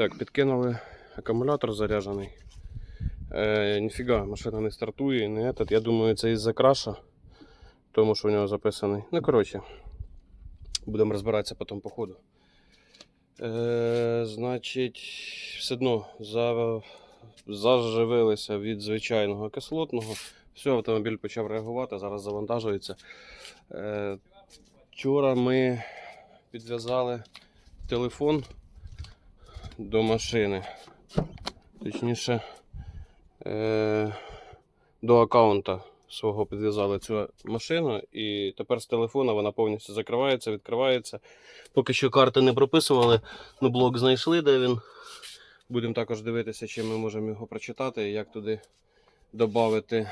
Так, підкинули акумулятор заряджений. Е, ніфіга, машина не стартує, не этот. Я думаю, це із-за краша, тому що в нього записаний. Ну, коротше, будемо розбиратися потім по ходу. Е, значить, все одно за, заживилися від звичайного кислотного. Все, автомобіль почав реагувати, зараз завантажується. Е, вчора ми підв'язали телефон до машини. Точніше, е, до аккаунта свого підв'язали цю машину, і тепер з телефона вона повністю закривається, відкривається. Поки що карти не прописували, ну блок знайшли, де він. Будемо також дивитися, чи ми можемо його прочитати, і як туди додати.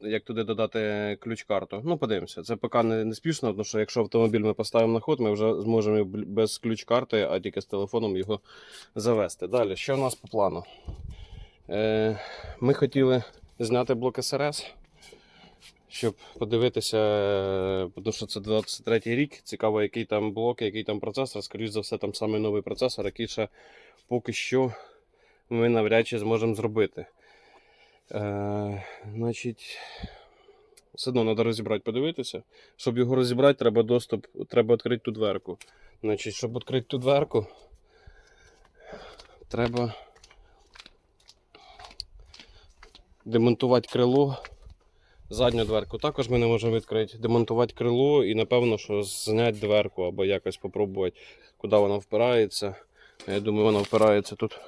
Як туди додати ключ-карту. Ну, подивимося. Це поки не, не спішно, тому що якщо автомобіль ми поставимо на ход, ми вже зможемо без ключ-карти, а тільки з телефоном його завести. Далі, що в нас по плану? Е, ми хотіли зняти блок СРС, щоб подивитися, е, тому що це 23 рік. Цікаво, який там блок, який там процесор. Скоріше за все, там саме новий процесор, який ще поки що ми навряд чи зможемо зробити. Е, значить, все одно треба розібрати, подивитися. Щоб його розібрати, треба доступ, треба відкрити ту дверку. Значить, щоб відкрити ту дверку, треба демонтувати крило. Задню дверку також ми не можемо відкрити. Демонтувати крило і, напевно, що зняти дверку або якось спробувати, куди вона впирається. Я думаю, вона впирається тут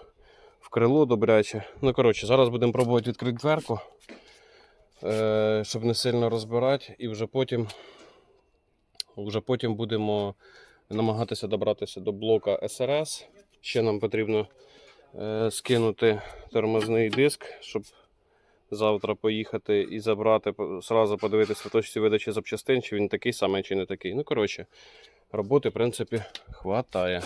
крило добряче. Ну, коротше, зараз будемо пробувати відкрити дверку, е, щоб не сильно розбирати, і вже потім, вже потім будемо намагатися добратися до блока СРС. Ще нам потрібно е, скинути тормозний диск, щоб завтра поїхати і забрати, зразу подивитися в точці видачі запчастин, чи він такий самий, чи не такий. Ну, коротше, роботи, в принципі, хватає.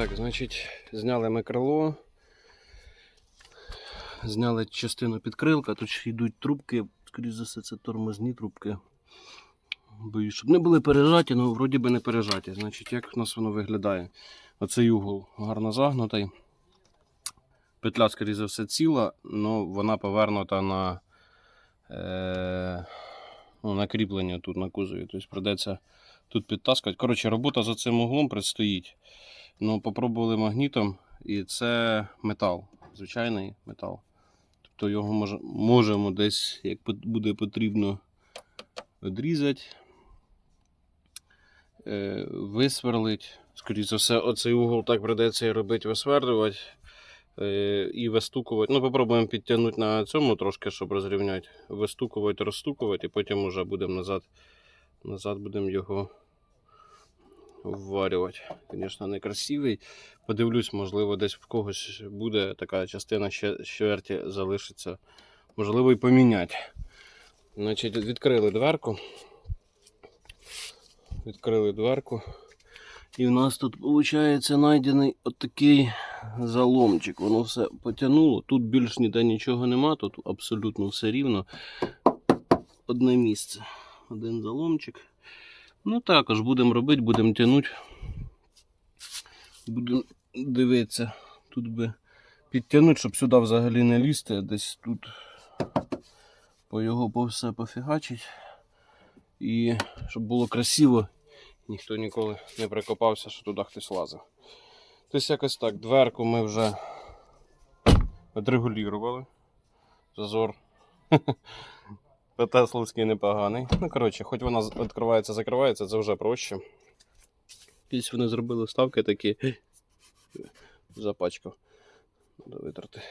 Так, значить, зняли ми крило. Зняли частину підкрилка, тут йдуть трубки, скоріш за все, це тормозні трубки. Боюсь, щоб не були пережаті, але вроді би не пережаті. Значить, як у нас воно виглядає? Оцей угол гарно загнутий. Петля, скоріш за все, ціла, але вона повернута на, е, ну, на кріплення тут на кузові. Тобто придеться тут підтаскувати. Коротше, робота за цим углом предстоїть. Ну, попробували магнітом, і це метал, звичайний метал. Тобто його може, можемо десь, як буде потрібно, відрізати, е, висверлити. Скоріше за все, оцей угол так придеться і робити, висверлювати е, і вистукувати. Ну, попробуємо підтягнути на цьому трошки, щоб розрівняти. Вистукувати, розстукувати, і потім вже будемо назад, назад будемо його вварювати. Звісно, не красивий. Подивлюсь, можливо, десь в когось буде така частина ще щверті залишиться. Можливо, і поміняти. Значить, відкрили дверку. Відкрили дверку. І в нас тут, виходить, знайдений отакий заломчик. Воно все потягнуло. Тут більш ніде нічого нема, тут абсолютно все рівно. Одне місце. Один заломчик. Ну також будемо робити, будемо тягнути. Будемо дивитися. Тут би підтягнути, щоб сюди взагалі не лізти, десь тут по його по все пофігачить. І щоб було красиво, ніхто ніколи не прикопався, що туди хтось лазив. Тобто якось так, дверку ми вже відрегулювали. Зазор Тесловський непоганий. Ну, коротше, хоч вона відкривається, закривається, це вже проще. Якісь вони зробили ставки такі. Запачкав. Треба витерти.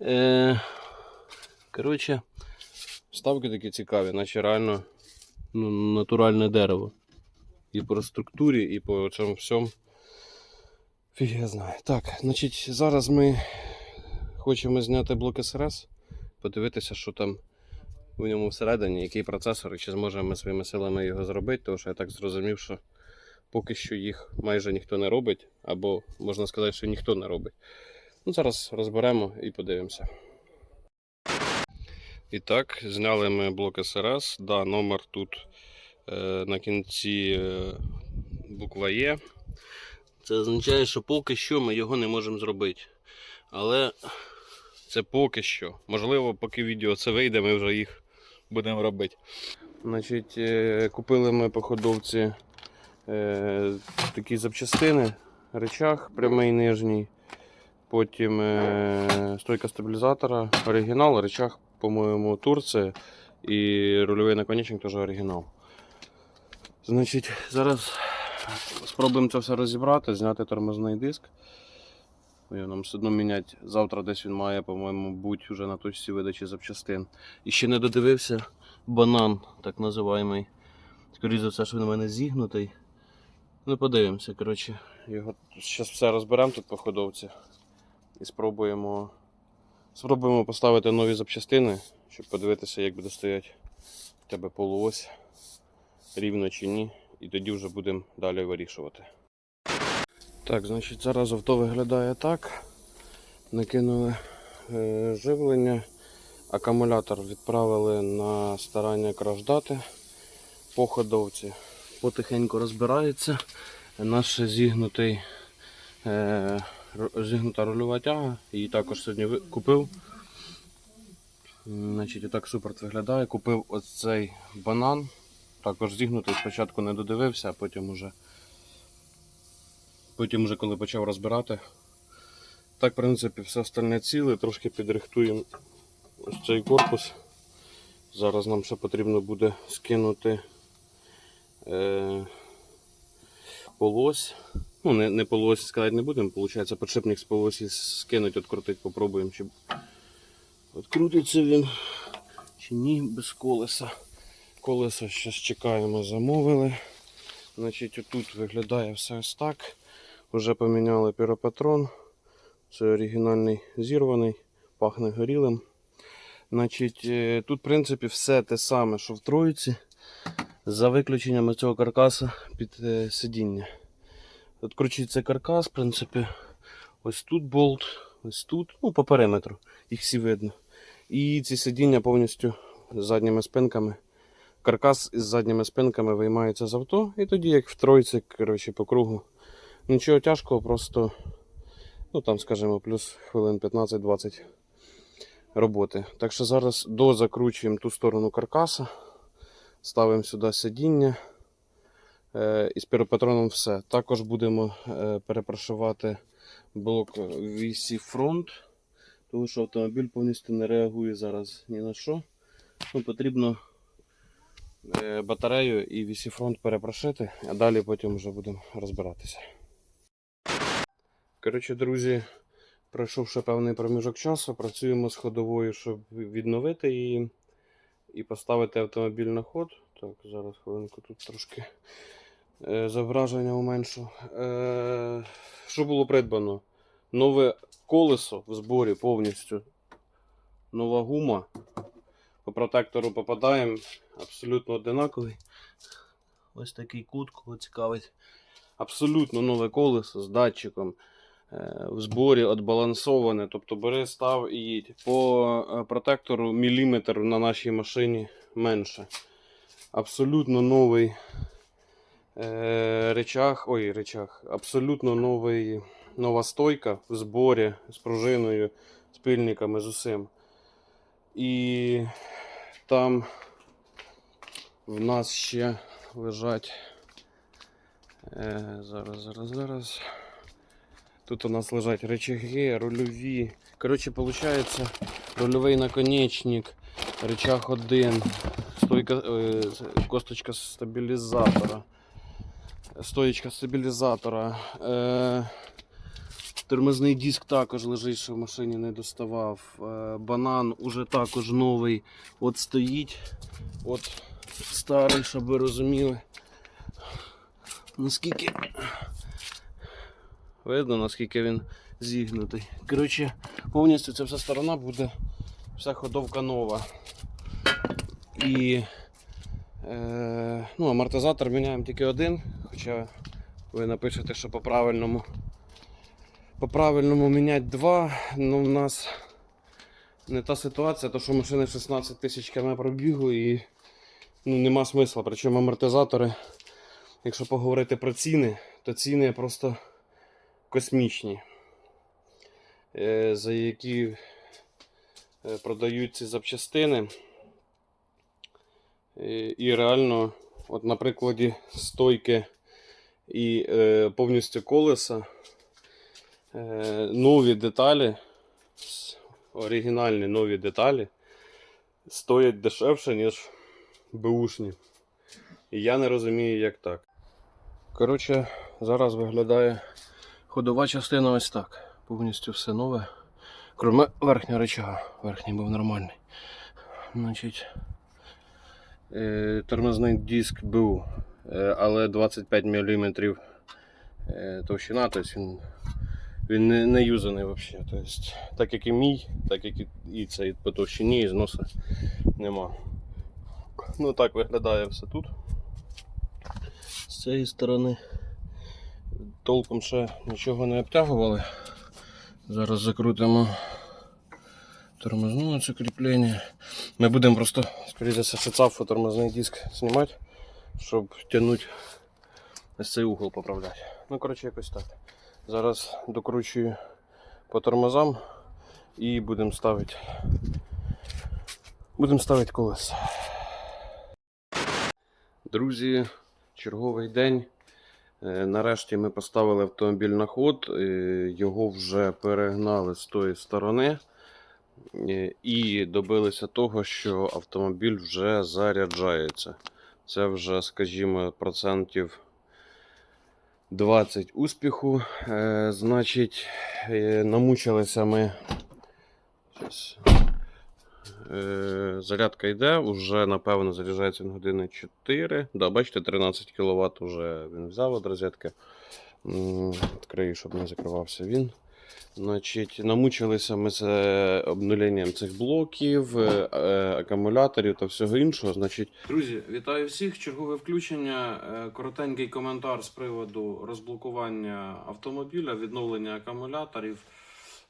Е, коротше, ставки такі цікаві, наче реально ну, натуральне дерево. І по структурі, і по цьому всьому. Фіг я знаю. Так, значить, зараз ми хочемо зняти блок СРС, подивитися, що там у ньому всередині, який процесор, і чи зможемо ми своїми силами його зробити, тому що я так зрозумів, що поки що їх майже ніхто не робить, або можна сказати, що ніхто не робить. Ну, зараз розберемо і подивимося. І так, зняли ми блок СРС. Да, номер тут е, на кінці е, буква Є. Це означає, що поки що ми його не можемо зробити. Але це поки що. Можливо, поки відео це вийде, ми вже їх будемо робити. Значить, е, купили ми по ходовці е, такі запчастини, речах прямий нижній. Потім е, стойка стабілізатора, оригінал, речах, по-моєму, Турція і рульовий наконечник теж оригінал. Значить, зараз спробуємо це все розібрати, зняти тормозний диск. Його нам все одно міняти. Завтра десь він має, по-моєму, бути вже на точці видачі запчастин. І ще не додивився банан, так називаємий. Скоріше за все, що він у мене зігнутий. Ну, подивимося, коротше. Його зараз все розберемо тут по ходовці. І спробуємо. Спробуємо поставити нові запчастини, щоб подивитися, як буде стояти в тебе полуось, рівно чи ні. І тоді вже будемо далі вирішувати. Так, значить, зараз авто виглядає так. Накинули е, живлення, акумулятор відправили на старання краждати по ходовці. Потихеньку розбирається. Наш зігнутий, е, зігнута рульова тяга, її також сьогодні купив. Значить, отак супорт виглядає. Купив оцей банан, також зігнутий, спочатку не додивився, а потім уже Потім, вже коли почав розбирати. Так, в принципі, все остальне ціле, трошки підрихтуємо ось цей корпус. Зараз нам ще потрібно буде скинути е, полось. Ну, не, не полось сказати не будемо, виходить, подшипник з полосі скинуть, відкрутити, попробуємо, чи відкрутиться він, чи ні, без колеса. Колеса зараз чекаємо, замовили. Значить, отут виглядає все ось так. Вже поміняли піропатрон. Це оригінальний зірваний, пахне горілим. Значить, е, тут, в принципі, все те саме, що в троїці, за виключенням цього каркаса під е, сидіння. Відкручується каркас, в принципі, ось тут болт, ось тут, ну, по периметру, їх всі видно. І ці сидіння повністю з задніми спинками. Каркас із задніми спинками виймається з авто, і тоді, як в тройці, коротше, по кругу. Нічого тяжкого, просто, ну там, скажімо, плюс хвилин 15-20 роботи. Так що зараз дозакручуємо ту сторону каркаса, ставимо сюди сидіння. Е, і з піропатроном все. Також будемо е, перепрошувати блок вісі фронт, тому що автомобіль повністю не реагує зараз ні на що. Ну, потрібно е, батарею і вісі фронт перепрошити, а далі потім вже будемо розбиратися. Коротше, друзі, пройшов ще певний проміжок часу. Працюємо з ходовою, щоб відновити її і поставити автомобіль на ход. Так, зараз хвилинку тут трошки е, зображення уменшу. Е, що було придбано? Нове колесо в зборі повністю. Нова гума. По протектору попадаємо. Абсолютно одинаковий. Ось такий кут, кого цікавить. Абсолютно нове колесо з датчиком. Е, В зборі відбалансоване. Тобто бери, став і їдь. По е, протектору міліметр на нашій машині менше. Абсолютно новий е, речах. Ой, речах. Абсолютно новий нова стойка в зборі з пружиною, з пильниками, з усім. І там в нас ще лежать. Зараз, зараз, зараз. Тут у нас лежать речаги, рульові. Коротше, виходить, рульовий наконечник, речах один, стойка, е, косточка стабілізатора, стоєчка стабілізатора. Е, тормозний диск також лежить, що в машині не доставав. Е, банан уже також новий. От стоїть. От старий, щоб ви розуміли. Наскільки видно, наскільки він зігнутий. Коротше, повністю ця вся сторона буде вся ходовка нова. І е, ну, амортизатор міняємо тільки один, хоча ви напишете, що по правильному по правильному міняти два, ну в нас не та ситуація, то що машини 16 тисяч км пробігу і ну, нема смисла. Причому амортизатори, якщо поговорити про ціни, то ціни просто космічні, е, за які е, продають ці запчастини. І, і реально, от на прикладі стойки і е, повністю колеса, е, нові деталі, оригінальні нові деталі стоять дешевше, ніж беушні. І я не розумію, як так. Коротше, зараз виглядає ходова частина ось так. Повністю все нове. Кроме верхнього речага. Верхній був нормальний. Значить, е, тормозний диск був, е, але 25 мм е, товщина, тобто він, він не, не юзаний взагалі. Тобто, так як і мій, так як і, цей по товщині і зносу нема. Ну так виглядає все тут. З цієї сторони толком ще нічого не обтягували. Зараз закрутимо тормозне це кріплення. Ми будемо просто, скоріше шицафу тормозний диск знімати, щоб тягнути цей угол поправляти. Ну, коротше, якось так. Зараз докручую по тормозам і будемо ставити. Будемо ставити колеса. Друзі, черговий день. Е, Нарешті ми поставили автомобіль на ход, е, його вже перегнали з тої сторони е, і добилися того, що автомобіль вже заряджається. Це вже, скажімо, процентів 20 успіху. Значить, намучилися ми. Щас. Е, Зарядка йде, вже напевно заряджається на години 4. Да, бачите, 13 кВт вже він взяв від розетки. Відкрию, щоб не закривався він. Значить, намучилися ми з е, обнуленням цих блоків, е, акумуляторів та всього іншого. Значить, друзі, вітаю всіх. Чергове включення. Коротенький коментар з приводу розблокування автомобіля, відновлення акумуляторів.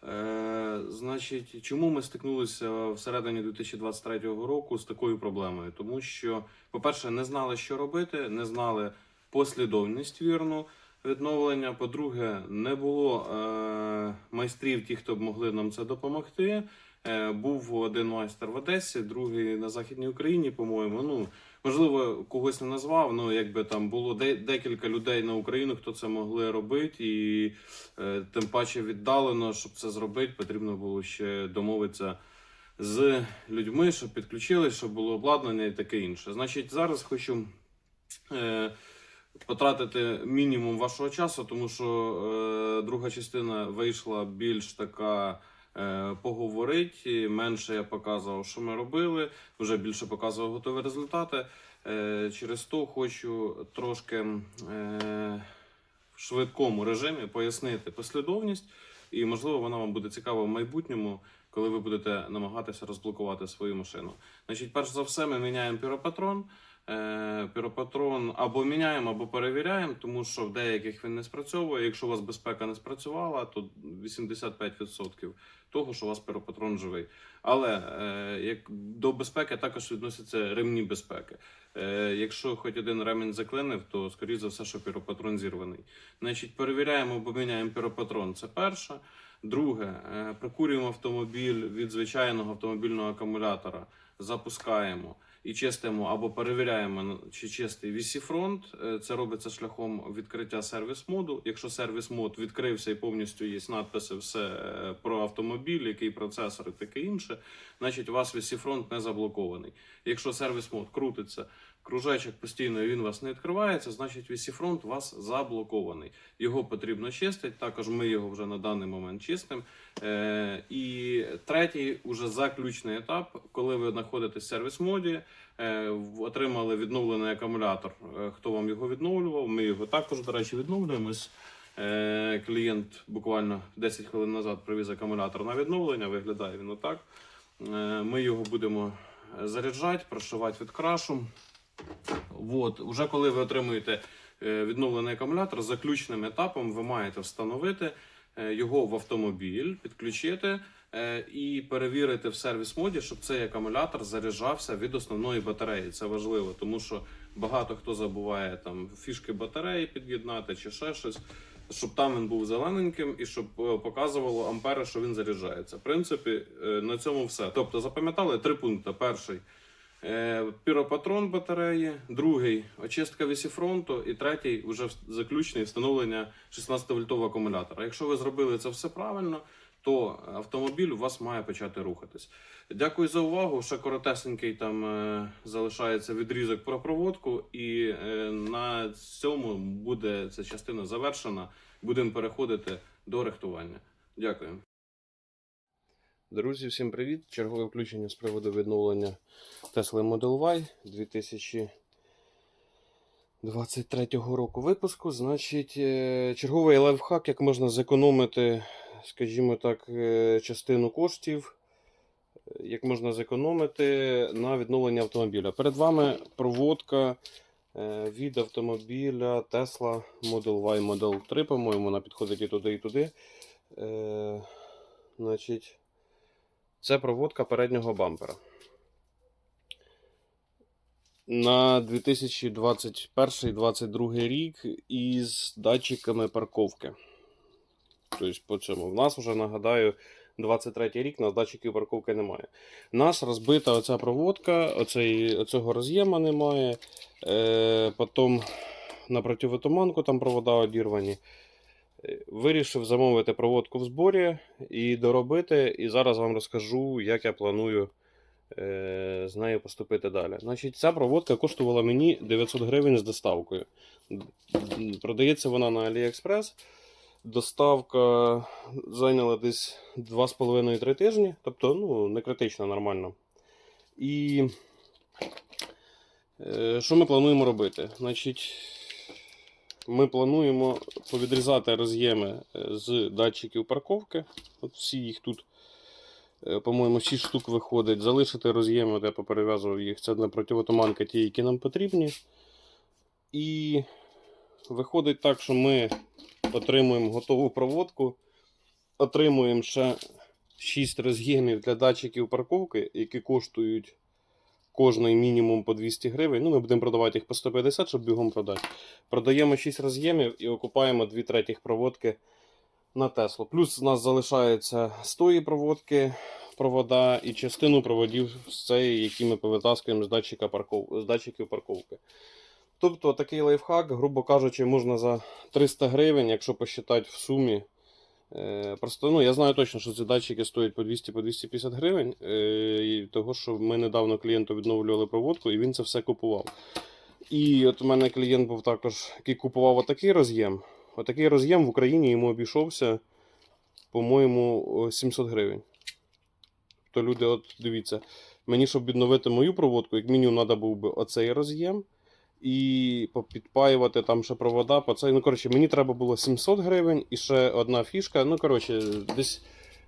Е, значить, чому ми стикнулися всередині 2023 року з такою проблемою? Тому що, по-перше, не знали, що робити, не знали послідовність вірну відновлення. По-друге, не було е, майстрів, ті, хто б могли нам це допомогти. Е, був один майстер в Одесі, другий на Західній Україні, по-моєму. Ну, можливо, когось не назвав, ну якби там було декілька людей на Україну, хто це могли робити, і е, тим паче віддалено, щоб це зробити, потрібно було ще домовитися з людьми, щоб підключили, щоб було обладнання і таке інше. Значить, зараз хочу. Е, Потратити мінімум вашого часу, тому що е, друга частина вийшла більш така е, поговорить. і Менше я показував, що ми робили, вже більше показував готові результати. Е, через то хочу трошки е, в швидкому режимі пояснити послідовність, і можливо вона вам буде цікава в майбутньому, коли ви будете намагатися розблокувати свою машину. Значить, перш за все, ми міняємо піропатрон. Е, піропатрон або міняємо, або перевіряємо, тому що в деяких він не спрацьовує. Якщо у вас безпека не спрацювала, то 85% того, що у вас піропатрон живий. Але е, як до безпеки також відносяться ремні безпеки. Е, якщо хоч один ремінь заклинив, то скоріше за все, що піропатрон зірваний. Значить, перевіряємо або міняємо піропатрон. Це перше. Друге, е, прикурюємо автомобіль від звичайного автомобільного акумулятора, запускаємо і чистимо або перевіряємо, на- чи чистий VC-фронт. Е, Це робиться шляхом відкриття сервіс-моду. Якщо сервіс-мод відкрився і повністю є надписи все е, про автомобіль, який процесор і таке інше, значить у вас VC-фронт не заблокований. Якщо сервіс-мод крутиться, кружечок постійно він у вас не відкривається, значить VC-фронт у вас заблокований. Його потрібно чистити. Також ми його вже на даний момент чистимо. Е, і третій, уже заключний етап, коли ви знаходитесь в сервіс-моді, е, отримали відновлений акумулятор. Е, хто вам його відновлював? Ми його також, до речі, відновлюємо. Ось, Е, клієнт буквально 10 хвилин назад привіз акумулятор на відновлення. Виглядає він отак. Е, ми його будемо заряджати, прошивати від крашу. От, уже коли ви отримуєте е, відновлений акумулятор, заключним етапом ви маєте встановити е, його в автомобіль, підключити е, і перевірити в сервіс-моді, щоб цей акумулятор заряджався від основної батареї. Це важливо, тому що багато хто забуває там фішки батареї під'єднати чи ще щось. Щоб там він був зелененьким і щоб показувало ампери, що він заряджається. В принципі, на цьому все. Тобто запам'ятали три пункти: перший Піропатрон батареї, другий очистка вісіфронту, і третій вже заключний встановлення 16-вольтового акумулятора. Якщо ви зробили це все правильно, то автомобіль у вас має почати рухатись. Дякую за увагу. Ще коротесенький там е, залишається відрізок про проводку, і е, на цьому буде ця частина завершена. Будемо переходити до рихтування. Дякую. Друзі, всім привіт! Чергове включення з приводу відновлення Tesla Model Y 2023 року випуску. Значить, е, черговий лайфхак, як можна зекономити, скажімо так, е, частину коштів, як можна зекономити на відновлення автомобіля. Перед вами проводка е, від автомобіля Tesla Model Y Model 3, по-моєму, вона підходить і туди, і туди. Значить, це проводка переднього бампера. На 2021-2022 рік із датчиками парковки. Тобто по цьому. В нас вже нагадаю, 23 рік у нас датчиків парковки немає. У нас розбита оця проводка, оцей, оцього роз'єма немає. Е, потім на противотуманку там провода одірвані. Вирішив замовити проводку в зборі і доробити. І зараз вам розкажу, як я планую е, з нею поступити далі. Значить, ця проводка коштувала мені 900 гривень з доставкою. Продається вона на AliExpress. Доставка зайняла десь 2,5-3 тижні, тобто ну, не критично нормально. І е, що ми плануємо робити? Значить, ми плануємо повідрізати роз'єми е, з датчиків парковки. От всі їх тут, е, по-моєму, 6 штук виходить. Залишити роз'єми, де я поперев'язував їх. Це для противотуманки ті, які нам потрібні. І виходить так, що ми отримуємо готову проводку, отримуємо ще 6 роз'ємів для датчиків парковки, які коштують кожний мінімум по 200 гривень. Ну, ми будемо продавати їх по 150, щоб бігом продати. Продаємо 6 роз'ємів і окупаємо 2 третіх проводки на Теслу. Плюс у нас залишається з проводки провода і частину проводів з цієї, які ми повитаскуємо з, датчика парков... з датчиків парковки. Тобто такий лайфхак, грубо кажучи, можна за 300 гривень, якщо посчитати в сумі. Е, Просто ну, я знаю точно, що ці датчики стоять по 200-250 гривень. Е, і того, що ми недавно клієнту відновлювали проводку, і він це все купував. І от у мене клієнт був також, який купував отакий роз'єм. Отакий роз'єм в Україні йому обійшовся, по-моєму, 700 гривень. То люди, от дивіться, мені, щоб відновити мою проводку, як мінімум, треба був би оцей роз'єм. І підпаювати там ще провода. По цей. Ну, коротше, мені треба було 700 гривень і ще одна фішка. Ну, коротше, десь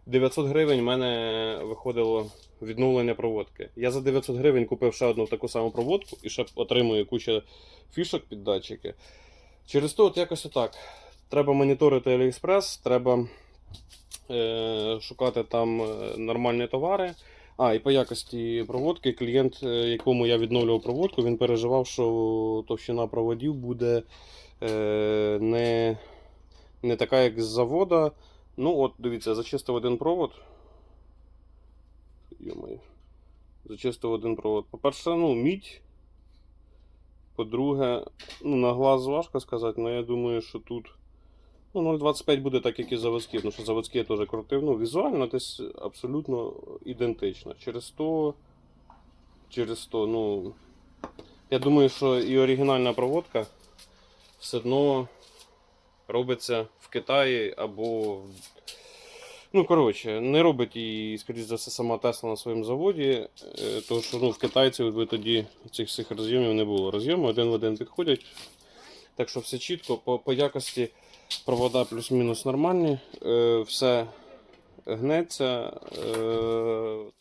900 гривень в мене виходило відновлення проводки. Я за 900 гривень купив ще одну таку саму проводку і ще отримую кучу фішок під датчики. Через то от якось отак. Треба моніторити AliExpress, треба е, шукати там е, нормальні товари. А, і по якості проводки клієнт, е, якому я відновлював проводку, він переживав, що товщина проводів буде е, не, не така, як з завода. Ну, от, дивіться, зачистив один провод. Йомаю. Зачистив один провод. По-перше, ну, мідь. По-друге, ну, на глаз важко сказати, але я думаю, що тут. Ну, 0,25 буде так, як і заводські, тому що заводські я теж крутив. Ну, візуально десь абсолютно ідентично. Через то. Через то, ну. Я думаю, що і оригінальна проводка все одно робиться в Китаї або. Ну, коротше, не робить її, скоріш за все, сама Тесла на своєму заводі, е, тому що ну, в китайців би тоді цих всіх розйомів не було. Розйоми один в один підходять. Так що все чітко, по, по якості провода плюс-мінус нормальні, е, все гнеться. Е,